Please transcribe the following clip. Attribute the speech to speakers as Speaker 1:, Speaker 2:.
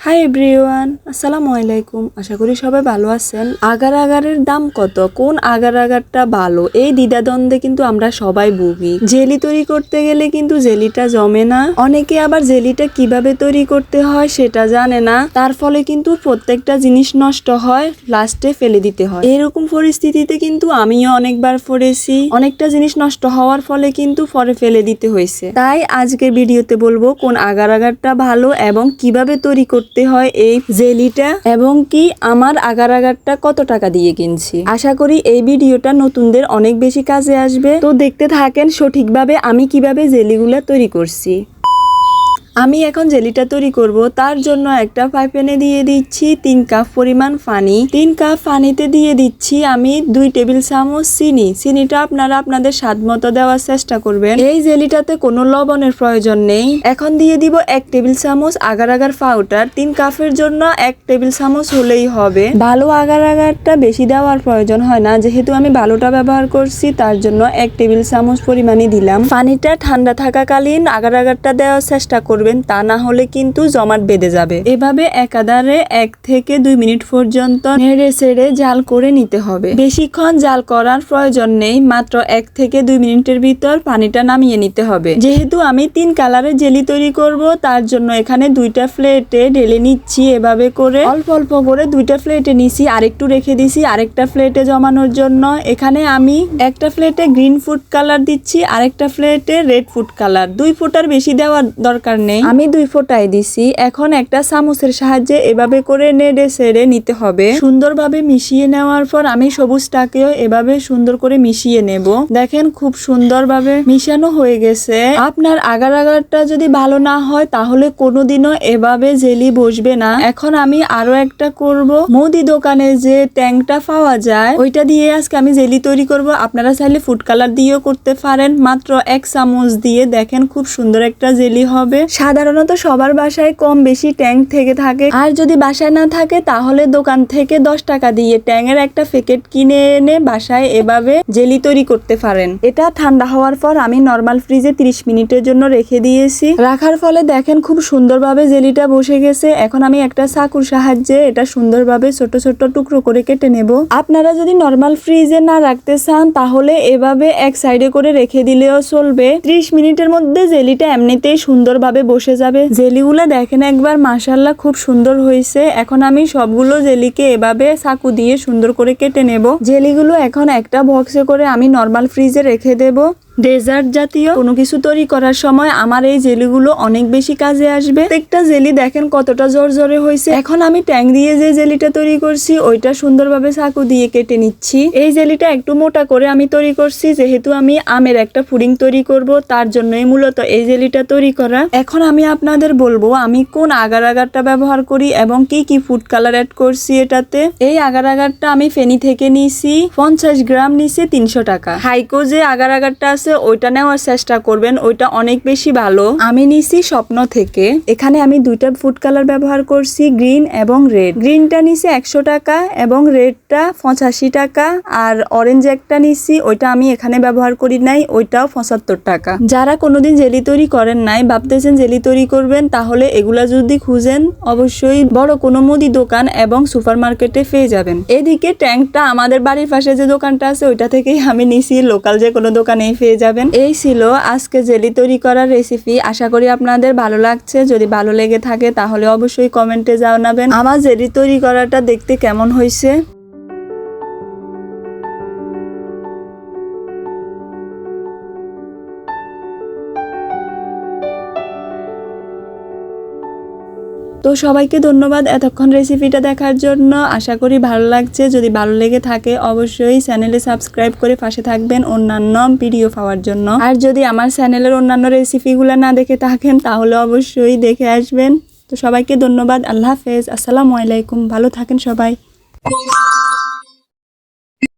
Speaker 1: Hi everyone আসসালামু আলাইকুম। আশা করি সবাই ভালো আছেন। আগার আগারের দাম কত? কোন আগার আগারটা ভালো? এই দ্বিধাদ্বন্দ্বে কিন্তু আমরা সবাই ভুগি। জেলি তৈরি করতে গেলে কিন্তু জেলিটা জমে না। অনেকে আবার জেলিটা কীভাবে তৈরি করতে হয় সেটা জানে না। তার ফলে কিন্তু প্রত্যেকটা জিনিস নষ্ট হয়, লাস্টে ফেলে দিতে হয়। এরকম পরিস্থিতিতে কিন্তু আমিও অনেকবার পড়েছি। অনেকটা জিনিস নষ্ট হওয়ার ফলে কিন্তু পরে ফেলে দিতে হয়েছে। তাই আজকের ভিডিওতে বলব কোন আগার আগারটা ভালো এবং কীভাবে তৈরি করতে হয় এই জেলিটা এবং কি আমার আগার আগারটা কত টাকা দিয়ে কিনছি। আশা করি এই ভিডিওটা নতুনদের অনেক বেশি কাজে আসবে। তো দেখতে থাকেন সঠিকভাবে আমি কীভাবে জেলিগুলা তৈরি করছি। আমি এখন জেলিটা তৈরি করব। তার জন্য একটা ফ্রাই প্যানে দিয়ে দিচ্ছি তিন কাপ পরিমাণ পানি তিন কাপ পানিতে দিয়ে দিচ্ছি আমি দুই টেবিল চামচ চিনি। চিনিটা আপনারা আপনাদের স্বাদ মতো দেওয়ার চেষ্টা করবেন। এই জেলিটাতে কোনো লবণের প্রয়োজন নেই। এখন দিয়ে দিব এক টেবিল চামচ আগার আগার পাউডার তিন কাপের জন্য এক টেবিল চামচ হলেই হবে। ভালো আগার আগারটা বেশি দেওয়ার প্রয়োজন হয় না। যেহেতু আমি ভালোটা ব্যবহার করছি, তার জন্য এক টেবিল চামচ পরিমাণে দিলাম। পানিটা ঠান্ডা থাকাকালীন আগার আগারটা দেওয়ার চেষ্টা করবেন, তা না হলে কিন্তু জমাট বেঁধে যাবে। এভাবে একাধারে এক থেকে দুই মিনিট পর্যন্ত নেড়ে ছেড়ে জাল করে নিতে হবে। বেশিক্ষণ জাল করার প্রয়োজন নেই, মাত্র এক থেকে দুই মিনিটের ভিতর পানিটা নামিয়ে নিতে হবে। যেহেতু আমি তিন কালারের জেলি তৈরি করব, তার জন্য এখানে দুইটা প্লেটে ঢেলে নিচ্ছি। এভাবে করে অল্প অল্প করে দুইটা প্লেটে নিছি, আরেকটু রেখে দিছি, আরেকটা প্লেটে জমানোর জন্য। এখানে আমি একটা প্লেটে গ্রিন ফুড কালার দিচ্ছি, আরেকটা প্লেটে রেড ফুড কালার। দুই ফুটার বেশি দেওয়ার দরকার নেই। আমি দুই ফোঁটাই দিছি। এখন একটা চামচের সাহায্যে এভাবে করে নেড়ে সেড়ে নিতে হবে। সুন্দরভাবে মিশিয়ে নেওয়ার পর আমি সবুজটাকেও এভাবে সুন্দর করে মিশিয়ে নেব। দেখেন খুব সুন্দরভাবে মিশানো হয়ে গেছে। আপনার আগার আগারটা যদি ভালো না হয়, তাহলে কোনোদিনও এভাবে জেলি বসবে না। এখন আমি আরও একটা করব। মুদি দোকানে যে ট্যাংটা পাওয়া যায়, ওইটা দিয়ে আজকে আমি জেলি তৈরি করব। আপনারা চাইলে ফুড কালার দিয়েও করতে পারেন। মাত্র এক চামচ দিয়ে দেখেন খুব সুন্দর একটা জেলি হবে। সাধারণত সবার বাসায় কম বেশি ট্যাঙ্ক থেকে থাকে। আর যদি বাসায় না থাকে, তাহলে দোকান থেকে দশ টাকা দিয়ে ট্যাংয়ের একটা প্যাকেট কিনে এনে বাসায় এভাবে জেলি তৈরি করতে পারেন। এটা ঠান্ডা হওয়ার পর আমি নর্মাল ফ্রিজে 30 মিনিটের জন্য রেখে দিয়েছি। রাখার ফলে দেখেন খুব সুন্দরভাবে জেলিটা বসে গেছে। এখন আমি একটা চাকুর সাহায্যে এটা সুন্দরভাবে ছোট ছোট টুকরো করে কেটে নেব। আপনারা যদি নর্মাল ফ্রিজে না রাখতে চান, তাহলে এভাবে এক সাইডে করে রেখে দিলেও চলবে। 30 মিনিটের মধ্যে জেলিটা এমনিতেই সুন্দরভাবে বসে যাবে। জেলিগুলো দেখেন একবার মাসাল্লাহ খুব সুন্দর হয়েছে। এখন আমি সবগুলো জেলিকে এভাবে চাকু দিয়ে সুন্দর করে কেটে নেব। জেলিগুলো এখন একটা বক্সে করে আমি নর্মাল ফ্রিজে রেখে দেব। ডেজার্ট জাতীয় কোনো কিছু তৈরি করার সময় আমার এই জেলিগুলো অনেক বেশি কাজে আসবে। প্রত্যেকটা জেলি দেখেন কতটা জোর জোরে হয়েছে। এখন আমি ট্যাং দিয়ে যে জেলিটা তৈরি করছি, ওইটা সুন্দরভাবে চাকু দিয়ে কেটে নিচ্ছি। এই জেলিটা একটু মোটা করে আমি তৈরি করছি, যেহেতু আমি আমের একটা পুডিং তৈরি করব, তার জন্যই মূলত এই জেলিটা তৈরি করা। এখন আমি আপনাদের বলব, আমি কোন আগার আগারটা ব্যবহার করি এবং কি কি ফুড কালার অ্যাড করছি এটাতে। এই আগার আগারটা আমি ফেনি থেকে নিছি পঞ্চাশ গ্রাম নিছি তিনশো টাকা। হাইকো যে আগার আগারটা আছে ওইটা নেওয়ার চেষ্টা করবেন, ওইটা অনেক বেশি ভালো। আমি নিছি স্বপ্ন থেকে। এখানে আমি দুইটা ফুড কালার ব্যবহার করছি, গ্রিন এবং রেড। গ্রিনটা নিছি একশো টাকা এবং রেডটা পঁচাশি টাকা আর অরেঞ্জ একটা নিছি, ওইটা আমি এখানে ব্যবহার করি নাই, ওইটাও পঁচাত্তর টাকা। যারা কোনোদিন জেলি তৈরি করেন নাই, ভাবতেছেন জেলি তৈরি করবেন, তাহলে এগুলা যদি খুঁজেন, অবশ্যই বড় কোনো মুদি দোকান এবং সুপার মার্কেটে পেয়ে যাবেন। এদিকে ট্যাঙ্কটা আমাদের বাড়ির পাশে যে দোকানটা আছে, ওইটা থেকেই আমি নিছি, লোকাল যে কোনো দোকানেই যাবেন? এই ছিল আজকে জেলি তৈরি করার রেসিপি আশা করি আপনাদের ভালো লাগছে। যদি ভালো লেগে থাকে, তাহলে অবশ্যই কমেন্টে জানাবেন। আমার জেলি তৈরি করাটা দেখতে কেমন হয়েছে? তো সবাইকে ধন্যবাদ এতক্ষণ রেসিপিটা দেখার জন্য। আশা করি ভালো লাগছে। যদি ভালো লেগে থাকে, অবশ্যই চ্যানেলে সাবস্ক্রাইব করে পাশে থাকবেন অন্যান্য ভিডিও পাওয়ার জন্য। আর যদি আমার চ্যানেলের অন্যান্য রেসিপিগুলো না দেখে থাকেন, তাহলে অবশ্যই দেখে আসবেন। তো সবাইকে ধন্যবাদ। আল্লাহ হাফেজ। আসসালামু আলাইকুম। ভালো থাকেন সবাই।